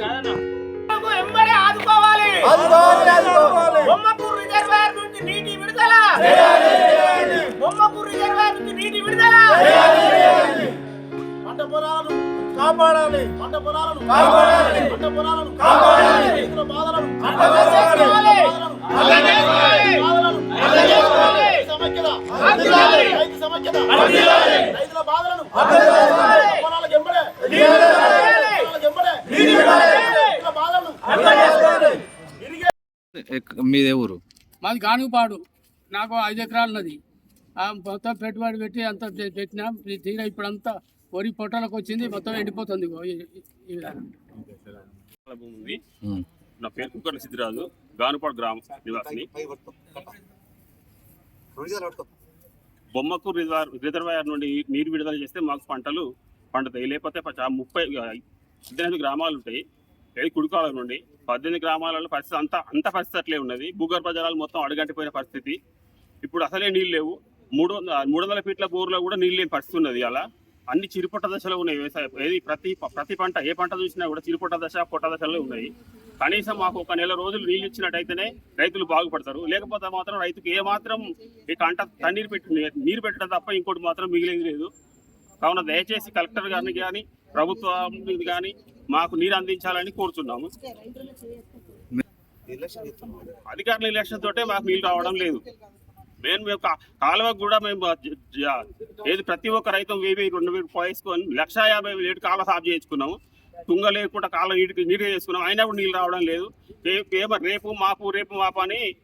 వెంబడి ఆదుకోవాలి. బొమ్మకూరు రిజర్వాయర్ నుంచి నీటి విడుదల. బొమ్మకూరు రిజర్వాయర్ నుంచి నీటి విడుదల. పంట పొలాలను కాపాడాలి. పంట పొలాలను కాపాడాలి. పంట పొలాలను కాపాడాలి. రైతుల బాధలను సమైక్యత రైతు సమైక్యత రైతుల బాధలను పొలాలకు ఎంబడే పొలాలకు ఎంబడే రైతుల బాధలను ఇరిగే ఎక్- మీదే ఊరు మాది గానుపాడు నాకు ఐదు ఎకరాలు ఉన్నది. ఆ మొత్తం పెట్టుబడి పెట్టి అంత పెట్టినా. తీరా ఇప్పుడు అంతా వరి పొట్టలకు వచ్చింది. మొత్తం ఎండిపోతుంది ఈ ఉమ్. నా పేరు కుక్కర్ల సిద్ధిరాజు గానుపాడు గ్రామం నివాసిని బొమ్మకు రిజర్వాయర్ రిజర్వాయర్ నుండి నీరు విడుదల చేస్తే మాకు పంటలు పండుతాయి. లేకపోతే ముప్పై పద్దెనిమిది గ్రామాలు ఉంటాయి. ఏది కుడుకాల నుండి పద్దెనిమిది గ్రామాలలో పరిస్థితి అంత అంత పరిస్థితి అట్లే ఉన్నది. భూగర్భ జలాలు మొత్తం అడుగంటిపోయిన పరిస్థితి. ఇప్పుడు అసలే నీళ్ళు లేవు. మూడు వంద- మూడు వందల ఫీట్ల బోర్లో కూడా నీళ్ళు లేని పరిస్థితి ఉన్నది అలా అన్ని చిరుపొట్ట దశలో ఉన్నాయి వ్యవసాయం ఏది ప్రతి ప్రతి పంట ఏ పంట చూసినా కూడా చిరుపొట్ట దశ పొట్ట దశలో ఉన్నాయి. కనీసం మాకు ఒక నెల రోజులు నీళ్ళు ఇచ్చినట్టయితేనే రైతులు బాగుపడతారు. లేకపోతే మాత్రం రైతుకు ఏ మాత్రం ఈ కంట తన్నీరు పెట్టి నీరు పెట్టడం తప్ప ఇంకోటి మాత్రం మిగిలేదు లేదు. కావున దయచేసి కలెక్టర్ గారిని కానీ ప్రభుత్వం కానీ మాకు నీరు అందించాలని కోరుతున్నాము. అధికారుల ఎలక్షన్ తోటే మాకు నీళ్ళు రావడం లేదు. మేము మేము కా- కాలువకు కూడా మేము ఏది ప్రతి ఒక్క రైతు వెయ్యి రెండు వేలు పోయేసుకొని లక్ష యాభై వేలు కాలువ సాఫ్ చేయించుకున్నాము. తుంగ లేకుండా కాలువ నీటికి నీట్గా చేసుకున్నాం అయినా కూడా నీళ్ళు రావడం లేదు. రేపు మాపు రేపు మాపు అని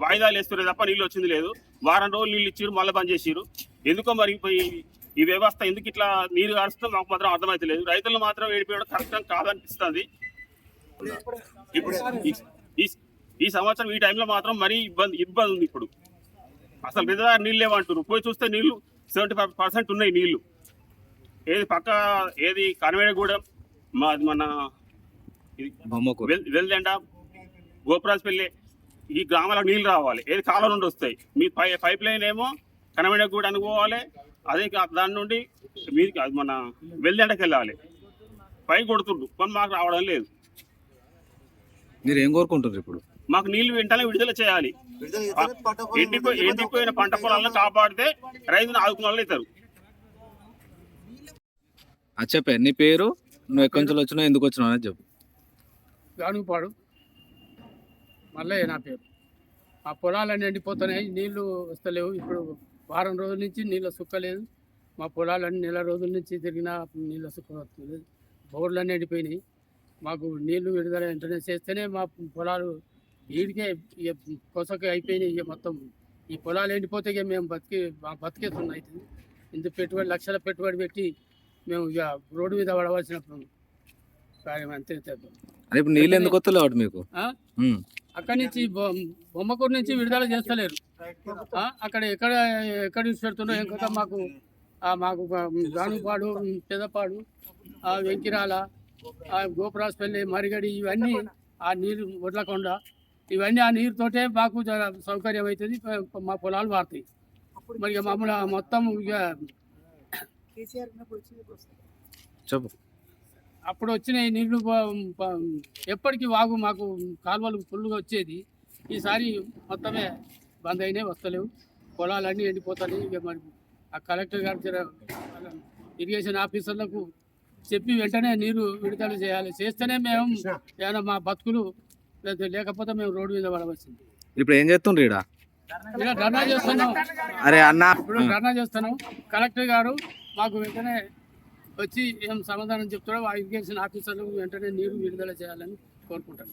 వాయిదాలు వేస్తున్నారు తప్ప నీళ్ళు వచ్చింది లేదు. వారం రోజులు నీళ్ళు ఇచ్చారు మళ్ళీ బంద్ చేసిరు ఎందుకో మరి ఈ- వ్యవస్థ ఎందుకు ఇట్లా నీరు కారుస్తుందో మాకు మాత్రం అర్థమైతలేదు రైతులు మాత్రం ఏడిపోయడం కరెక్ట్ కాదనిపిస్తుంది. ఇప్పుడు ఈ- సంవత్సరం ఈ టైంలో మాత్రం మరీ ఇబ్బంది ఇబ్బంది ఉంది ఇప్పుడు. అసలు రిజర్వాయర్ నీళ్ళు లేవంటారు పోయి చూస్తే నీళ్ళు సెవెంటీ ఫైవ్ పర్సెంట్ ఉన్నాయి నీళ్ళు ఏది పక్క ఏది కనవేడగూడెం మా మన వెల్ వెల్దండ గోపురాజపల్లి ఈ గ్రామాలకు నీళ్ళు రావాలి. ఏది కాలం నుండి వస్తాయి. మీ పై పైప్ లైన్ ఏమో కనవేడగూడెనికి పోవాలి అదే కా- దాని నుండి మీది అది మన వెల్దండకి వెళ్ళాలి. పై కొడుతుండ్రు కానీ మాకు రావడం లేదు. మీరు ఏం కోరుకుంటారు ఇప్పుడు? మాకు నీళ్ళు వెంటనే విడుదల చేయాలి. ఎండిపోయి ఎండిపోయిన పంట పొలాలను కాపాడితే రైతును ఆదుకున్న వాళ్ళు అవుతారు. అది చెప్పే నీ పేరు నువ్వు ఎక్కడి నుంచి వచ్చినావు ఎందుకు వచ్చినావు అనేది చెప్పు. గానుపాడు మళ్ళీ నా పేరు. ఆ పొలాలన్నీ ఎండిపోతున్నాయి నీళ్ళు వస్తలేవు ఇప్పుడు వారం రోజుల నుంచి నీళ్ళ సుక్కలేదు మా పొలాలన్నీ నెల రోజుల నుంచి తిరిగినా నీళ్ళ సుక్క వస్తుంది బోర్లన్నీ ఎండిపోయినాయి. మాకు నీళ్ళు విడుదల వెంటనే చేస్తేనే మా పొలాలు ఈడికే ఇక కొసకి అయిపోయినాయి ఇక మొత్తం. ఈ పొలాలు ఎండిపోతే ఇక మేము బతికి మా బతికేస్తున్నాయి ఇంత పెట్టుబడి లక్షల పెట్టుబడి పెట్టి మేము ఇక రోడ్డు మీద పడవలసిన కార్యం అంతే నీళ్ళు ఎందుకు వస్తలేవు అటు మీకు. అక్కడి నుంచి బొమ్మకూరు నుంచి విడుదల చేస్తలేరు? అక్కడ ఎక్కడ ఎక్కడ పెడుతుండో ఇంకా మాకు ఆ మాకు గానుపాడు పెదపాడు ఆ వెంకిరాల ఆ గోపురాజపల్లి మరిగడి ఇవన్నీ ఆ నీరు వడ్లకొండ ఇవన్నీ ఆ నీరుతోటే మాకు సౌకర్యం అవుతుంది మా పొలాలు వారుతాయి మరి మామూలు మొత్తం ఇక చెప్పు. అప్పుడు వచ్చిన ఈ నీళ్ళు ఎప్పటికీ వాగు మాకు కాలువలు ఫుల్గా వచ్చేది. ఈసారి మొత్తమే బంద్ అయినాయి వస్తలేవు. పొలాలన్నీ ఎండిపోతాయి. ఇక మరి ఆ కలెక్టర్ గారు ఇరిగేషన్ ఆఫీసర్లకు చెప్పి వెంటనే నీరు విడుదల చేయాలి. చేస్తేనే మేము ఏమైనా మా బతుకులు లేకపోతే మేము రోడ్డు మీద పడవలసింది. ఇప్పుడు ఏం చేస్తుండ్రు ధర్నా చేస్తున్నాం. అరే అన్న. ఇప్పుడు ధర్నా చేస్తున్నాం. కలెక్టర్ గారు మాకు వెంటనే వచ్చి ఏం సమాధానం చెప్తాడో ఆ ఇరిగేషన్ ఆఫీసర్లకు వెంటనే నీరు విడుదల చేయాలని కోరుకుంటాను